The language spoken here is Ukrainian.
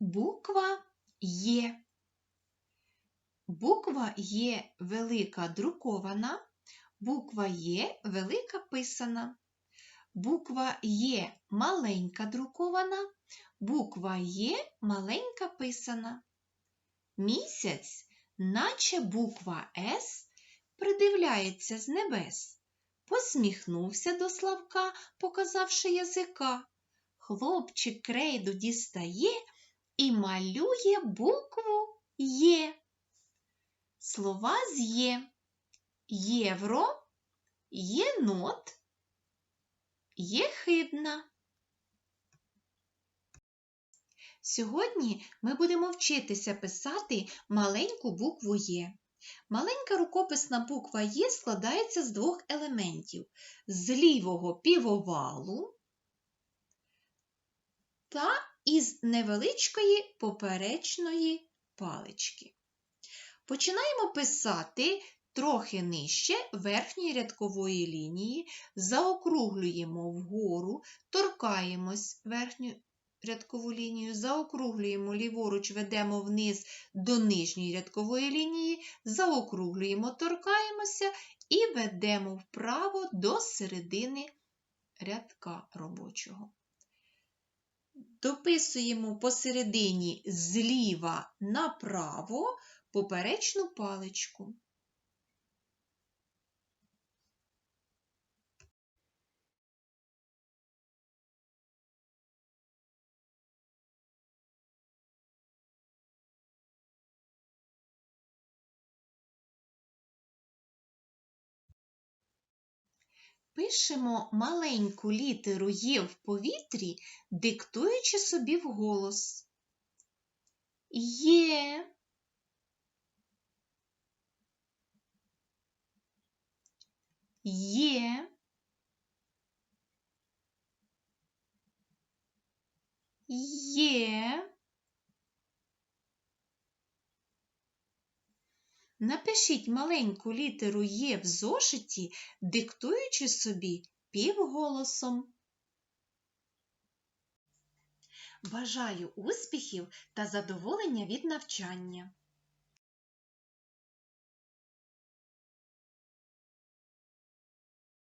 Буква Є. Буква Є велика друкована, буква Є велика писана. Буква Є маленька друкована, буква Є маленька писана. Місяць, наче буква С, придивляється з небес. Посміхнувся до Славка, показавши язика. Хлопчик крейду дістає і малює букву Є. Слова з Є. Євро, єнот, єхидна. Сьогодні ми будемо вчитися писати маленьку букву Є. Маленька рукописна буква Є складається з двох елементів: з лівого півовалу та із невеличкої поперечної палички. Починаємо писати трохи нижче верхньої рядкової лінії, заокруглюємо вгору, торкаємось верхню рядкову лінію, заокруглюємо ліворуч, ведемо вниз до нижньої рядкової лінії, заокруглюємо, торкаємося і ведемо вправо до середини рядка робочого. Дописуємо посередині зліва направо поперечну паличку. Пишемо маленьку літеру Є в повітрі, диктуючи собі вголос. Є. Є. Є. Напишіть маленьку літеру Є в зошиті, диктуючи собі півголосом. Бажаю успіхів та задоволення від навчання!